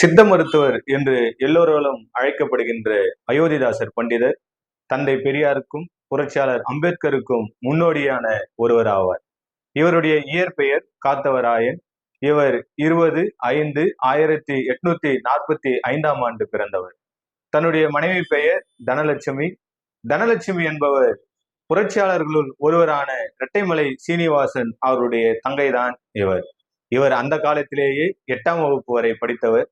சித்த மருத்துவர் என்று எல்லோராலும் அழைக்கப்படுகின்ற அயோத்திதாசர் பண்டிதர் தந்தை பெரியாருக்கும் புரட்சியாளர் அம்பேத்கருக்கும் முன்னோடியான ஒருவர் ஆவார். இவருடைய இயற்பெயர் காத்தவராயன். இவர் இருபது ஐந்து ஆயிரத்தி எட்நூத்தி நாற்பத்தி ஐந்தாம் ஆண்டு பிறந்தவர். தன்னுடைய மனைவி பெயர் தனலட்சுமி. தனலட்சுமி என்பவர் புரட்சியாளர்களுள் ஒருவரான இரட்டைமலை சீனிவாசன் அவருடைய தங்கைதான் இவர். இவர் அந்த காலத்திலேயே எட்டாம் வகுப்பு வரை படித்தவர்.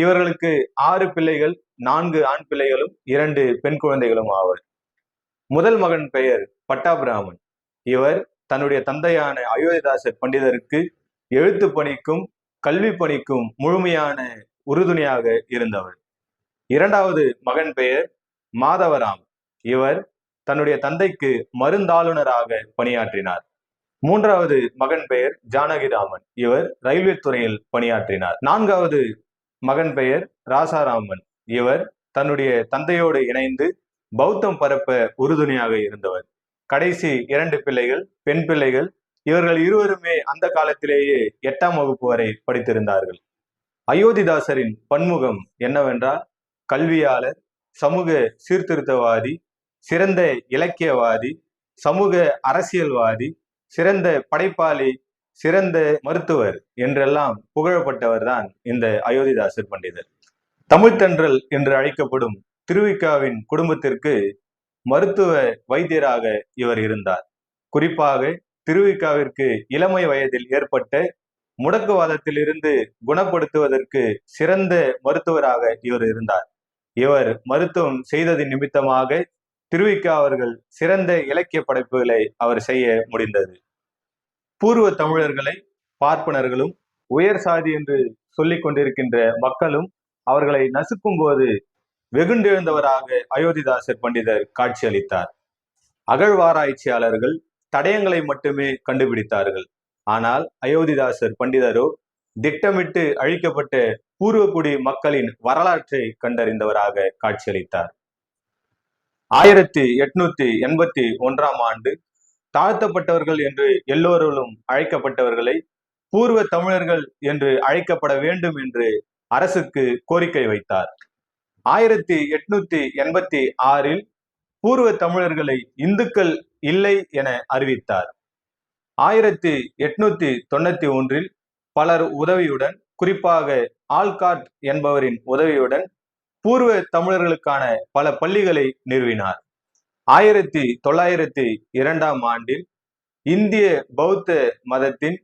இவர்களுக்கு ஆறு பிள்ளைகள் நான்கு ஆண் பிள்ளைகளும் இரண்டு பெண் குழந்தைகளும் ஆவர். முதல் மகன் பெயர் பட்டாபிராமன். இவர் தன்னுடைய தந்தையான அயோத்திதாசர் பண்டிதருக்கு எழுத்து பணிக்கும் கல்வி பணிக்கும் முழுமையான உறுதுணையாக இருந்தவர். இரண்டாவது மகன் பெயர் மாதவராம் இவர் தன்னுடைய தந்தைக்கு மருந்தாளுநராக பணியாற்றினார். மூன்றாவது மகன் பெயர் ஜானகிராமன். இவர் ரயில்வே துறையில் பணியாற்றினார். நான்காவது மகன் பெயர் ராசாராமன். இவர் தன்னுடைய தந்தையோடு இணைந்து பௌத்தம் பரப்ப உறுதுணையாக இருந்தவர். கடைசி இரண்டு பிள்ளைகள் பெண் பிள்ளைகள் இவர்கள் இருவருமே அந்த காலத்திலேயே எட்டாம் வகுப்பு வரை படித்திருந்தார்கள். அயோத்திதாசரின் பன்முகம் என்னவென்றால் கல்வியாளர் சமூக சீர்திருத்தவாதி சிறந்த இலக்கியவாதி சமூக அரசியல்வாதி சிறந்த படைப்பாளி சிறந்த மருத்துவர் என்றெல்லாம் புகழப்பட்டவர் தான் இந்த அயோத்திதாசர் பண்டிதர். தமிழ்த்தன்றல் என்று அழைக்கப்படும் திருவிக்காவின் குடும்பத்திற்கு மருத்துவ வைத்தியராக இவர் இருந்தார். குறிப்பாக திருவிக்காவிற்கு இளமை வயதில் ஏற்பட்ட முடக்குவாதத்திலிருந்து குணப்படுத்துவதற்கு சிறந்த மருத்துவராக இவர் இருந்தார். இவர் மருத்துவம் செய்ததின் நிமித்தமாக திருவிக்கா அவர்கள் சிறந்த இலக்கிய படைப்புகளை அவர் செய்ய முடிந்தது. பூர்வ தமிழர்களை பார்ப்பனர்களும் உயர் சாதி என்று சொல்லிக் கொண்டிருக்கின்ற மக்களும் அவர்களை நசுக்கும் போது வெகுண்டெழுந்தவராக அயோத்திதாசர் பண்டிதர் காட்சியளித்தார். அகழ்வாராய்ச்சியாளர்கள் தடயங்களை மட்டுமே கண்டுபிடித்தார்கள். ஆனால் அயோத்திதாசர் பண்டிதரோ திட்டமிட்டு அழிக்கப்பட்ட பூர்வக்குடி மக்களின் வரலாற்றை கண்டறிந்தவராக காட்சியளித்தார். ஆயிரத்தி எட்நூத்தி எண்பத்தி ஒன்றாம் ஆண்டு தாழ்த்தப்பட்டவர்கள் என்று எல்லோரும் அழைக்கப்பட்டவர்களை பூர்வ தமிழர்கள் என்று அழைக்கப்பட வேண்டும் என்று அரசுக்கு கோரிக்கை வைத்தார். ஆயிரத்தி எட்நூத்தி எண்பத்தி ஆறில் பூர்வ தமிழர்களை இந்துக்கள் இல்லை என அறிவித்தார். ஆயிரத்தி எட்நூத்தி தொண்ணூத்தி ஒன்றில் பலர் உதவியுடன் குறிப்பாக ஆல்காட் என்பவரின் உதவியுடன் பூர்வ தமிழர்களுக்கான பல பள்ளிகளை நிறுவினார். ஆயிரத்தி தொள்ளாயிரத்தி இரண்டாம் ஆண்டில் இந்திய பௌத்த மதத்தின்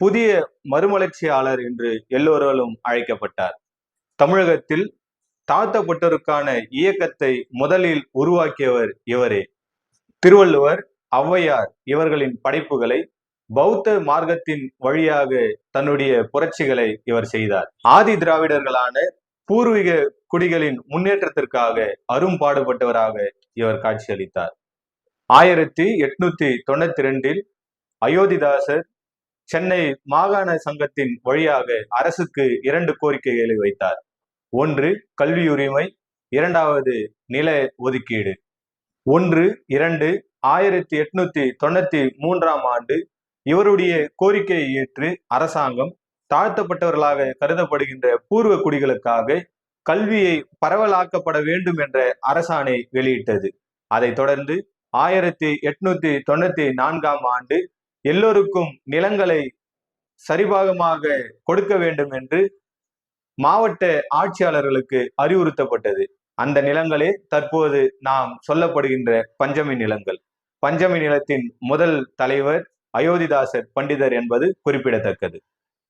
புதிய மறுமலர்ச்சியாளர் என்று எல்லோராலும் அழைக்கப்பட்டார். தமிழகத்தில் தாழ்த்தப்பட்டோருக்கான இயக்கத்தை முதலில் உருவாக்கியவர் இவரே. திருவள்ளுவர் ஔவையார் இவர்களின் படைப்புகளை பௌத்த மார்க்கத்தின் வழியாக தன்னுடைய புரட்சிகளை இவர் செய்தார். ஆதி திராவிடர்களான பூர்வீக குடிகளின் முன்னேற்றத்திற்காக அரும்பாடுபட்டவராக இவர் காட்சியளித்தார். ஆயிரத்தி எட்நூத்தி தொண்ணூத்தி ரெண்டில் அயோத்திதாசர் சென்னை மாகாண சங்கத்தின் வழியாக அரசுக்கு இரண்டு கோரிக்கைகளை வைத்தார். ஒன்று கல்வி உரிமை இரண்டாவது நில ஒதுக்கீடு. ஒன்று இரண்டு ஆயிரத்தி எட்நூத்தி தொண்ணூத்தி மூன்றாம் ஆண்டு இவருடைய கோரிக்கையை ஏற்று அரசாங்கம் தாழ்த்தப்பட்டவர்களாக கருதப்படுகின்ற பூர்வ குடிகளுக்காக கல்வியை பரவலாக்கப்பட வேண்டும் என்ற அரசாணை வெளியிட்டது. அதைத் தொடர்ந்து ஆயிரத்தி எட்நூத்தி தொண்ணூத்தி நான்காம் ஆண்டு எல்லோருக்கும் நிலங்களை சரிபாகமாக கொடுக்க வேண்டும் என்று மாவட்ட ஆட்சியாளர்களுக்கு அறிவுறுத்தப்பட்டது. அந்த நிலங்களே தற்போது நாம் சொல்லப்படுகின்ற பஞ்சமி நிலங்கள். பஞ்சமி நிலத்தின் முதல் தலைவர் அயோத்திதாசர் பண்டிதர் என்பது குறிப்பிடத்தக்கது.